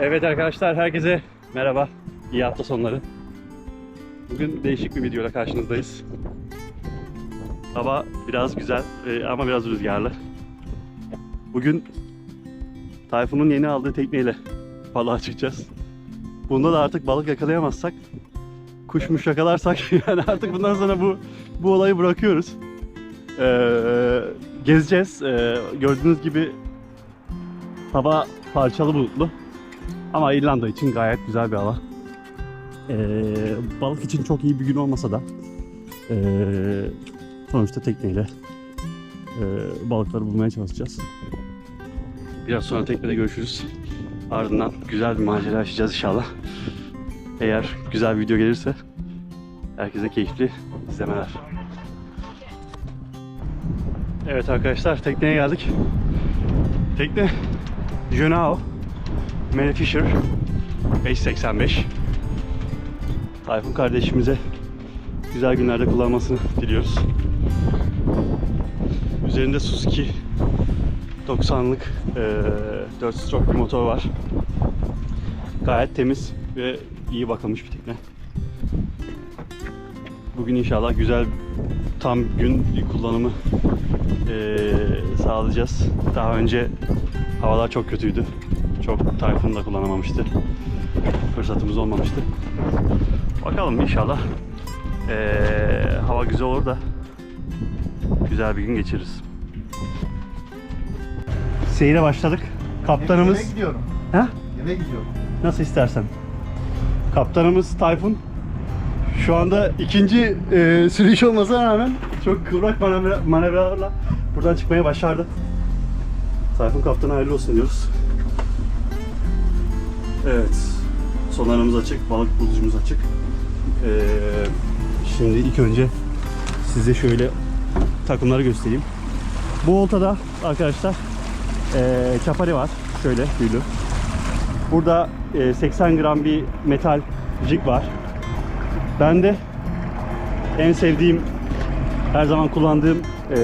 Evet arkadaşlar herkese merhaba. İyi hafta sonları. Bugün değişik bir videoyla karşınızdayız. Hava biraz güzel e, ama biraz rüzgarlı. Bugün Tayfun'un yeni aldığı tekneyle balığa çıkacağız. Bunda da artık balık yakalayamazsak, kuşmuş yakalarsak yani artık bundan sonra bu bu olayı bırakıyoruz. Ee, gezeceğiz. Ee, gördüğünüz gibi hava parçalı bulutlu. Ama İrlanda için gayet güzel bir hava. Ee, balık için çok iyi bir gün olmasa da ee, sonuçta tekneyle ee, balıkları bulmaya çalışacağız. Biraz sonra teknede görüşürüz. Ardından güzel bir macera yaşayacağız inşallah. Eğer güzel bir video gelirse herkese keyifli izlemeler. Evet arkadaşlar tekneye geldik. Tekne Junao Mary Fisher 585 Tayfun kardeşimize güzel günlerde kullanmasını diliyoruz. Üzerinde Suzuki 90'lık e, 4 stroke bir motor var. Gayet temiz ve iyi bakılmış bir tekne. Bugün inşallah güzel tam gün kullanımı e, sağlayacağız. Daha önce havalar çok kötüydü. Çok Tayfun da kullanamamıştı. Fırsatımız olmamıştı. Bakalım inşallah eee, hava güzel olur da güzel bir gün geçiririz. Seyre başladık. Kaptanımız Eve gidiyorum. ha? Eve gidiyorum. nasıl istersen. Kaptanımız Tayfun. Şu anda ikinci eee sürüş olmasına rağmen çok kıvrak manevra, manevralarla buradan çıkmaya başardı. Tayfun kaptana hayırlı olsun diyoruz. Evet. Sonarımız açık, balık bulucumuz açık. Ee, şimdi ilk önce size şöyle takımları göstereyim. Bu oltada arkadaşlar ee, çapari var. Şöyle tüylü. Burada ee, 80 gram bir metal jig var. Ben de en sevdiğim, her zaman kullandığım ee,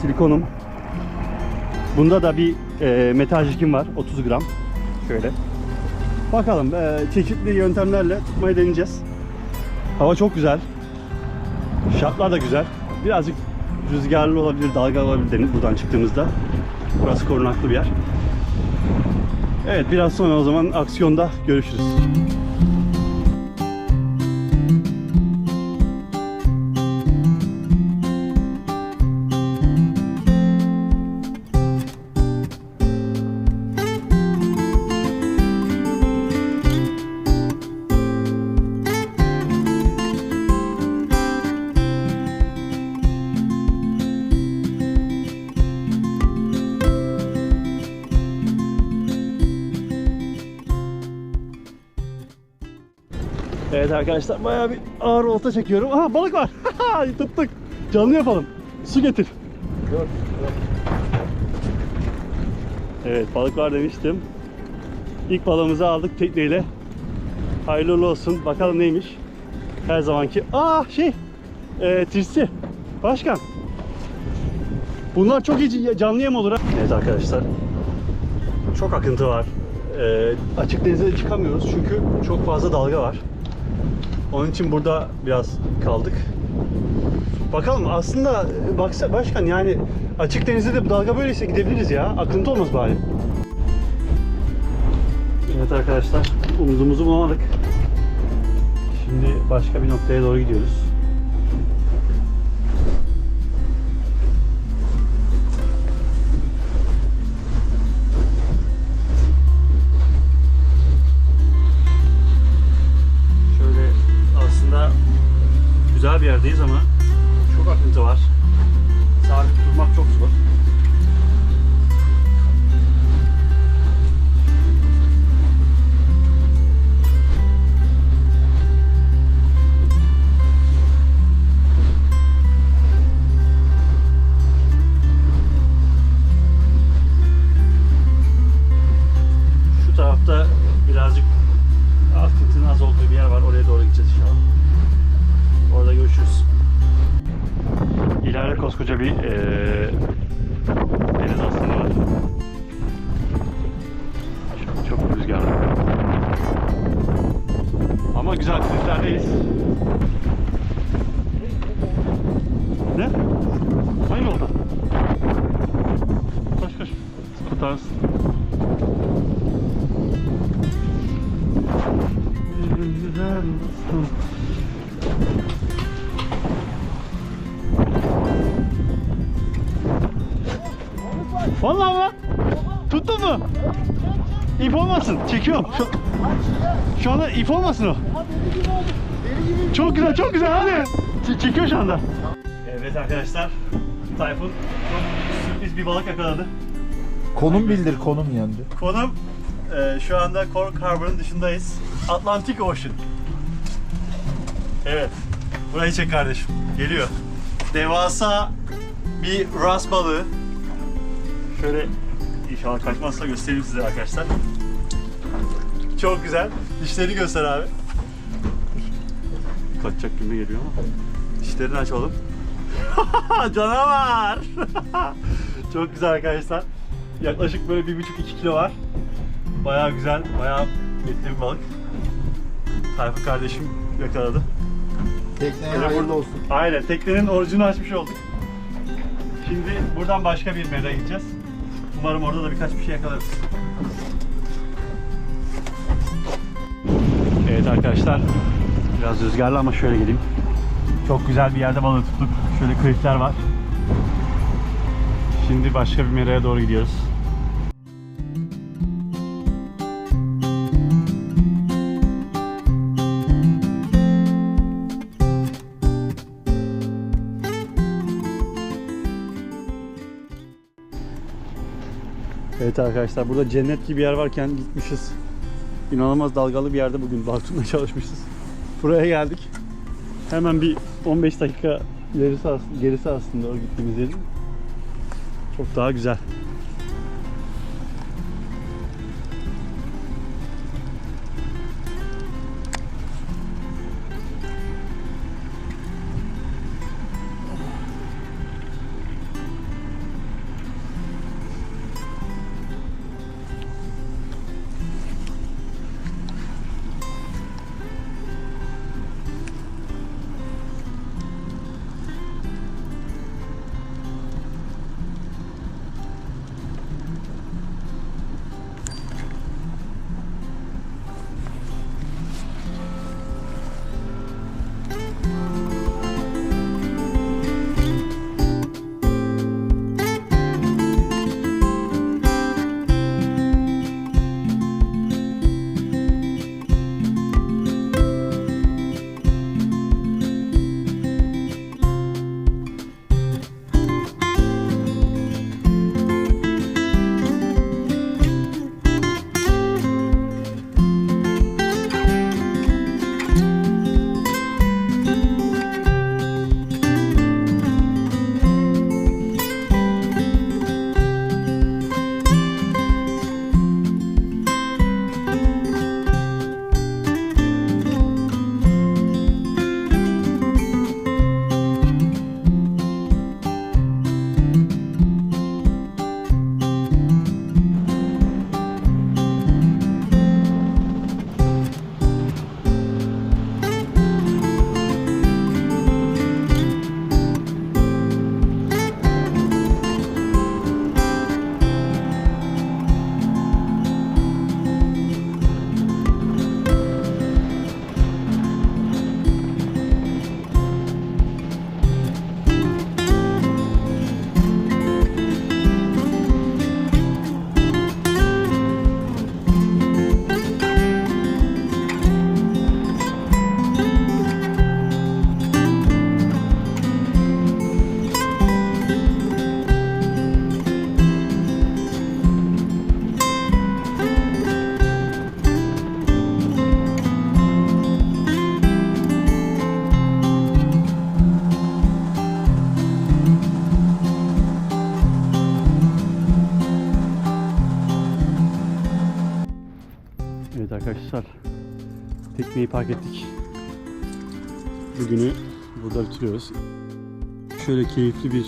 silikonum. Bunda da bir ee, metal jigim var. 30 gram. Şöyle. Bakalım eee, çeşitli yöntemlerle tutmayı deneyeceğiz. Hava çok güzel. Şartlar da güzel. Birazcık rüzgarlı olabilir, dalgalı olabilir buradan çıktığımızda. Burası korunaklı bir yer. Evet biraz sonra o zaman aksiyonda görüşürüz. Evet arkadaşlar bayağı bir ağır olta çekiyorum. Aha balık var. Tuttuk. Canlı yapalım. Su getir. Evet balık var demiştim. İlk balığımızı aldık tekneyle. Hayırlı olsun. Bakalım neymiş. Her zamanki. Aa şey. E, tirsi. Başkan. Bunlar çok iyi canlı yem olur ha. Evet arkadaşlar. Çok akıntı var. E, açık denize çıkamıyoruz çünkü çok fazla dalga var. Onun için burada biraz kaldık. Bakalım aslında baksa başkan yani açık denizde de dalga böyleyse gidebiliriz ya. Akıntı olmaz bari. Evet arkadaşlar umduğumuzu bulamadık. Şimdi başka bir noktaya doğru gidiyoruz. koskoca bir ee, deniz aslanı var. Çok, çok rüzgarlı. Ama güzel denizlerdeyiz. Ne? Aynı oldu. Koş koş. Kurtarsın. İp olmasın. Çekiyorum. Şu, şu anda ip olmasın o. Çok güzel, çok güzel. Hadi. Ç- çekiyor şu anda. Evet arkadaşlar. Tayfun çok sürpriz bir balık yakaladı. Konum bildir konum yani. Konum e, şu anda Cork Harbor'ın dışındayız. Atlantic Ocean. Evet. Burayı çek kardeşim. Geliyor. Devasa bir ras balığı. Şöyle inşallah kaçmazsa göstereyim size arkadaşlar. Çok güzel. Dişlerini göster abi. Kaçacak gibi geliyor ama. Dişlerini aç oğlum. Canavar. Çok güzel arkadaşlar. Yaklaşık böyle bir buçuk iki kilo var. Bayağı güzel, bayağı etli bir balık. Tayfun kardeşim yakaladı. Tekneye Öyle hayırlı olsun. Aynen, teknenin orucunu açmış olduk. Şimdi buradan başka bir mera gideceğiz. Umarım orada da birkaç bir şey yakalarız. Evet arkadaşlar, biraz rüzgarlı ama şöyle geleyim. Çok güzel bir yerde balığı tuttuk. Şöyle klipler var. Şimdi başka bir meraya doğru gidiyoruz. Evet arkadaşlar burada cennet gibi bir yer varken gitmişiz. İnanılmaz dalgalı bir yerde bugün tutmaya çalışmışız. Buraya geldik. Hemen bir 15 dakika ilerisi gerisi aslında o gittiğimiz yerin. Çok daha güzel. Arkadaşlar tekneyi park ettik. Bugünü burada bitiriyoruz. Şöyle keyifli bir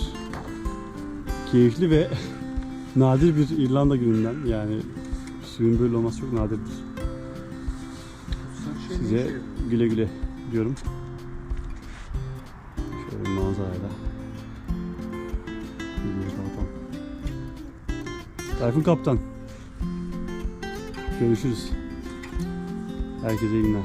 keyifli ve nadir bir İrlanda gününden yani suyun böyle olması çok nadirdir. Size güle güle diyorum. Şöyle manzarayla. Tayfun Kaptan. Görüşürüz. Herkese iyi günler.